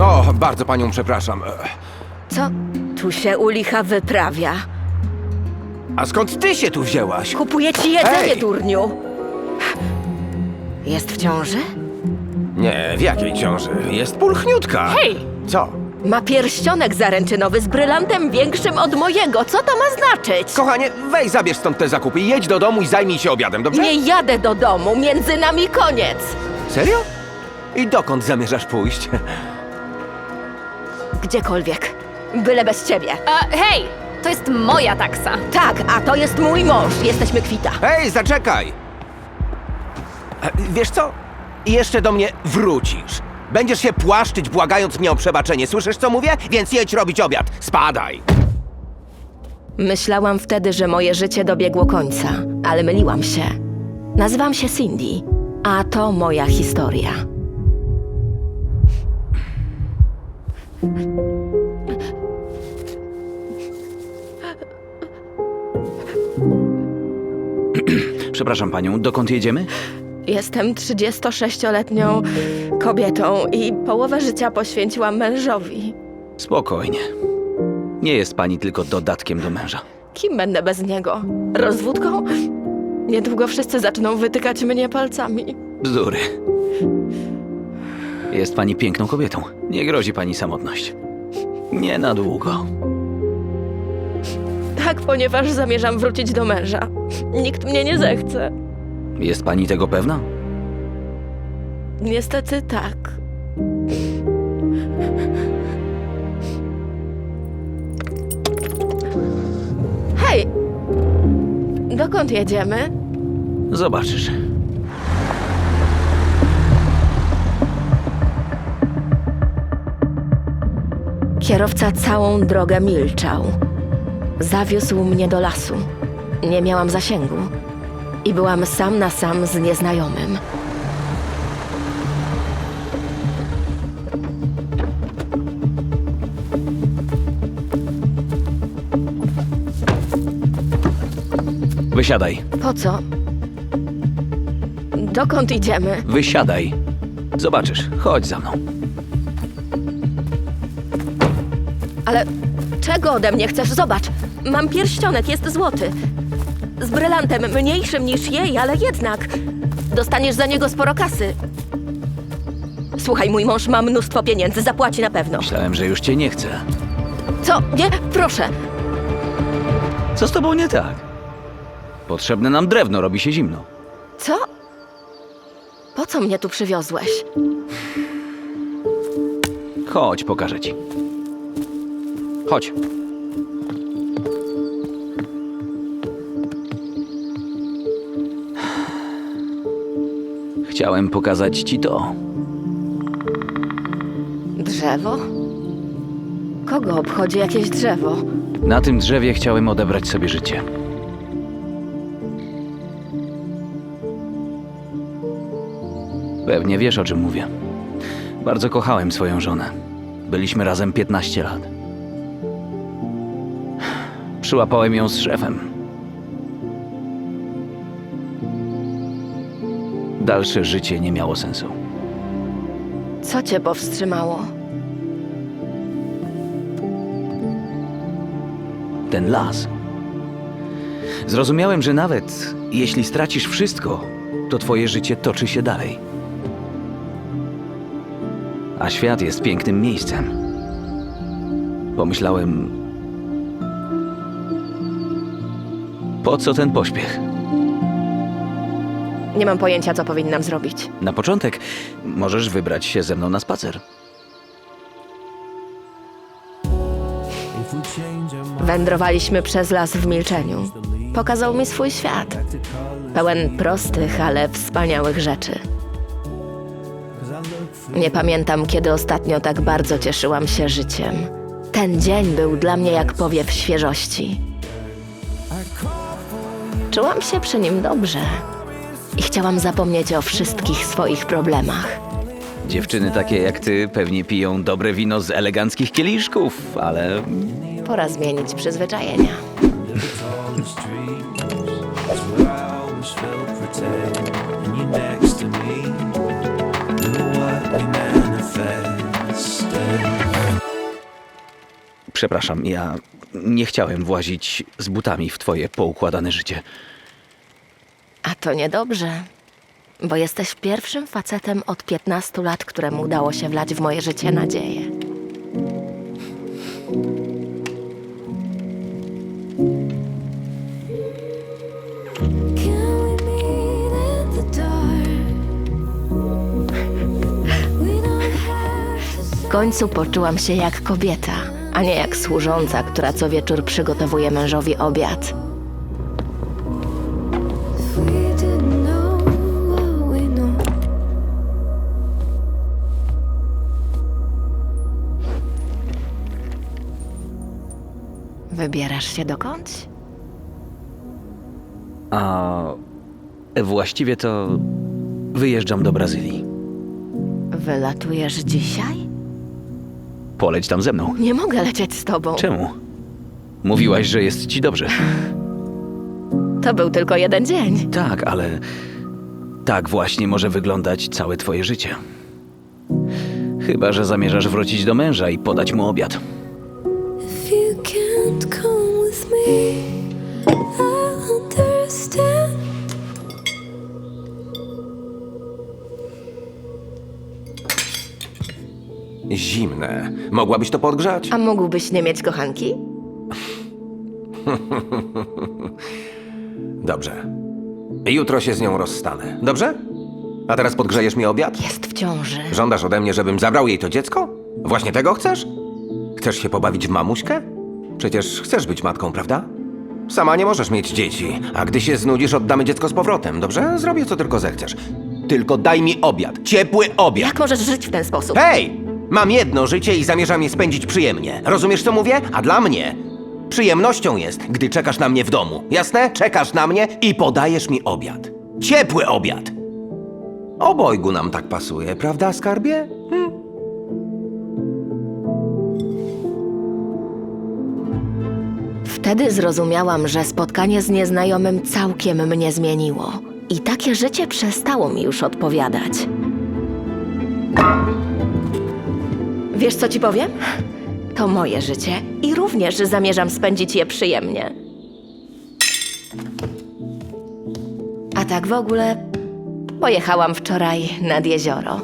O, bardzo panią przepraszam. E, Co tu się u licha wyprawia? A skąd ty się tu wzięłaś? Kupuję ci jedzenie, Hej! durniu! Jest w ciąży? Nie, w jakiej ciąży? Jest pulchniutka. Hej! Co? Ma pierścionek zaręczynowy z brylantem większym od mojego. Co to ma znaczyć? Kochanie, weź zabierz stąd te zakupy, jedź do domu i zajmij się obiadem, dobrze? Nie jadę do domu, między nami koniec! Serio? I dokąd zamierzasz pójść? Gdziekolwiek. Byle bez ciebie. A, hej! To jest moja taksa. Tak, a to jest mój mąż. Jesteśmy kwita. Hej, zaczekaj! E, Wiesz co? Jeszcze do mnie wrócisz. Będziesz się płaszczyć, błagając mnie o przebaczenie. Słyszysz, co mówię? Więc jedź robić obiad. Spadaj! Myślałam wtedy, że moje życie dobiegło końca, ale myliłam się. Nazywam się Cindy, a to moja historia. Przepraszam panią, dokąd jedziemy? Jestem 36-letnią kobietą i połowę życia poświęciłam mężowi. Spokojnie. Nie jest pani tylko dodatkiem do męża. Kim będę bez niego? Rozwódką? Niedługo wszyscy zaczną wytykać mnie palcami. Bzdury. Jest pani piękną kobietą. Nie grozi pani samotność. Nie na długo. Tak, ponieważ zamierzam wrócić do męża. Nikt mnie nie zechce. Jest pani tego pewna? Niestety tak. Hej! Dokąd jedziemy? Zobaczysz. Kierowca całą drogę milczał. Zawiózł mnie do lasu. Nie miałam zasięgu. I byłam sam na sam z nieznajomym. Wysiadaj. Po co? Dokąd idziemy? Wysiadaj. Zobaczysz. Chodź za mną. Ale czego ode mnie chcesz? Zobacz, mam pierścionek, jest złoty. Z brylantem, mniejszym niż jej, ale jednak. Dostaniesz za niego sporo kasy. Słuchaj, mój mąż ma mnóstwo pieniędzy, zapłaci na pewno. Myślałem, że już cię nie chcę. Co? Nie? Proszę. Co z tobą nie tak? Potrzebne nam drewno, robi się zimno. Co? Po co mnie tu przywiozłeś? Chodź, pokażę ci. Chodź. Chciałem pokazać ci to. Drzewo? Kogo obchodzi jakieś drzewo? Na tym drzewie chciałem odebrać sobie życie. Pewnie wiesz, o czym mówię. Bardzo kochałem swoją żonę. Byliśmy razem 15 lat. Przyłapałem ją z szefem. Dalsze życie nie miało sensu. Co cię powstrzymało? ten las. Zrozumiałem, że nawet jeśli stracisz wszystko, to twoje życie toczy się dalej. A świat jest pięknym miejscem. Pomyślałem, po co ten pośpiech? Nie mam pojęcia, co powinnam zrobić. Na początek możesz wybrać się ze mną na spacer. Wędrowaliśmy przez las w milczeniu. Pokazał mi swój świat. Pełen prostych, ale wspaniałych rzeczy. Nie pamiętam, kiedy ostatnio tak bardzo cieszyłam się życiem. Ten dzień był dla mnie jak powiew świeżości. Czułam się przy nim dobrze i chciałam zapomnieć o wszystkich swoich problemach. Dziewczyny takie jak ty pewnie piją dobre wino z eleganckich kieliszków, ale Pora zmienić przyzwyczajenia. Przepraszam, ja nie chciałem włazić z butami w twoje poukładane życie. A to niedobrze, bo jesteś pierwszym facetem od 15 lat, któremu udało się wlać w moje życie nadzieję. W końcu poczułam się jak kobieta, a nie jak służąca, która co wieczór przygotowuje mężowi obiad. Wybierasz się dokądś? A właściwie to wyjeżdżam do Brazylii. Wylatujesz dzisiaj? Poleć tam ze mną. Nie mogę lecieć z tobą. Czemu? Mówiłaś, że jest ci dobrze. To był tylko jeden dzień. Tak, ale tak właśnie może wyglądać całe twoje życie. Chyba, że zamierzasz wrócić do męża i podać mu obiad. Zimne. Mogłabyś to podgrzać? A mógłbyś nie mieć kochanki? Dobrze. Jutro się z nią rozstanę. Dobrze? A teraz podgrzejesz mi obiad? Jest w ciąży. Żądasz ode mnie, żebym zabrał jej to dziecko? Właśnie tego chcesz? Chcesz się pobawić w mamuśkę? Przecież chcesz być matką, prawda? Sama nie możesz mieć dzieci, a gdy się znudzisz, oddamy dziecko z powrotem, dobrze? Zrobię co tylko zechcesz. Tylko daj mi obiad. Ciepły obiad. Jak możesz żyć w ten sposób? Hej! Mam jedno życie i zamierzam je spędzić przyjemnie. Rozumiesz, co mówię? A dla mnie przyjemnością jest, gdy czekasz na mnie w domu. Jasne? Czekasz na mnie i podajesz mi obiad. Ciepły obiad. Obojgu nam tak pasuje, prawda, skarbie? Hm? Wtedy zrozumiałam, że spotkanie z nieznajomym całkiem mnie zmieniło. I takie życie przestało mi już odpowiadać. Wiesz, co ci powiem? To moje życie i również zamierzam spędzić je przyjemnie. A tak w ogóle, pojechałam wczoraj nad jezioro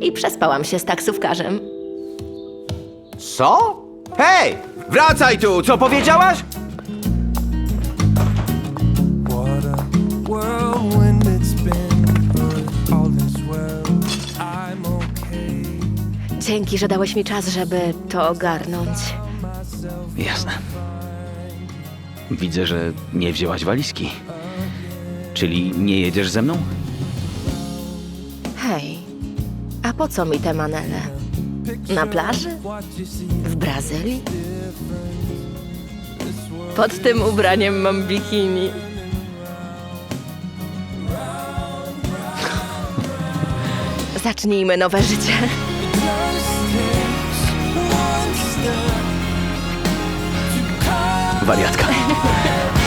i przespałam się z taksówkarzem. Co? Hej! Wracaj tu! Co powiedziałaś? Dzięki, że dałeś mi czas, żeby to ogarnąć. Jasne. Widzę, że nie wzięłaś walizki. Czyli nie jedziesz ze mną? Hej, a po co mi te manele? Na plaży? W Brazylii? Pod tym ubraniem mam bikini. Zacznijmy nowe życie. バリアーか